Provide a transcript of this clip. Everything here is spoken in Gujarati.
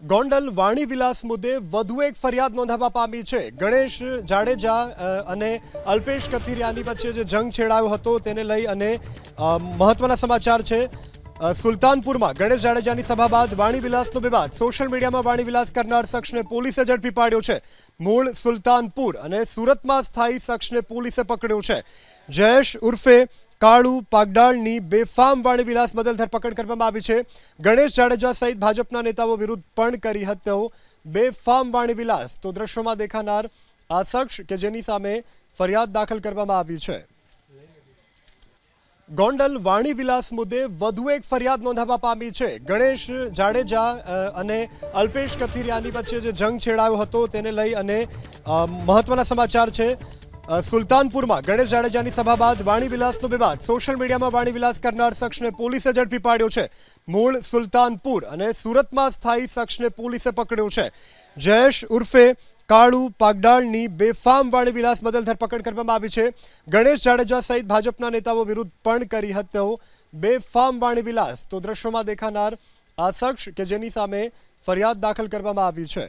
ગોંડલ વાણી વિલાસ મુદ્દે વધુ એક ફરિયાદ નોંધાવા પામી છે. ગણેશ જાડેજા અને અલ્પેશ કથિરિયાની વચ્ચે જે જંગ છેડાયો હતો તેને લઈ અને મહત્વના સમાચાર છે. સુલતાનપુરમાં ગણેશ જાડેજાની સભા બાદ વાણી વિલાસનો વિવાદ. સોશિયલ મીડિયામાં વાણી વિલાસ કરનાર શખ્સને પોલીસે ઝડપી પાડ્યો છે. મૂળ સુલતાનપુર અને સુરતમાં સ્થાયી શખ્સને પોલીસે પકડ્યો છે. જયેશ ઉર્ફે કાળુ પાગડાળની બેફામ વાણીવિલાસ બદલ ધરપકડ કરવામાં આવી છે. ગણેશ જાડેજા સહિત ભાજપના નેતાઓ વિરુદ્ધ પણ કરી હતો બેફામ વાણીવિલાસ તો દ્રશ્યોમાં દેખાનાર આ શખ્સ કે જેની સામે ફરિયાદ દાખલ કરવામાં આવી છે. ગોંડલ વાણી વિલાસ મુદ્દે વધુ એક ફરિયાદ નોંધાવા પામી છે. ગણેશ જાડેજા અને અલ્પેશ કથિરિયાની વચ્ચે જે જંગ છેડાયો હતો તેને લઈ અને મહત્વના સમાચાર છે. સુલતાનપુરમાં ગણેશ જાડેજાની સભા બાદ વાણી વિલાસનો વિવાદ. સોશિયલ મીડિયામાં વાણી વિલાસ કરનાર શખ્સને પોલીસે ઝડપી પાડ્યો છે. મૂળ સુલતાનપુર અને સુરતમાં સ્થાયી શખ્સને પોલીસે પકડ્યો છે. જયેશ ઉર્ફે કાળુ પાગડાળની બેફામ વાણીવિલાસ બદલ ધરપકડ કરવામાં આવી છે. ગણેશ જાડેજા સહિત ભાજપના નેતાઓ વિરુદ્ધ પણ કરી હત્યાઓ. બેફામ વાણીવિલાસ તો દ્રશ્યોમાં દેખાનાર આ શખ્સ કે જેની સામે ફરિયાદ દાખલ કરવામાં આવી છે.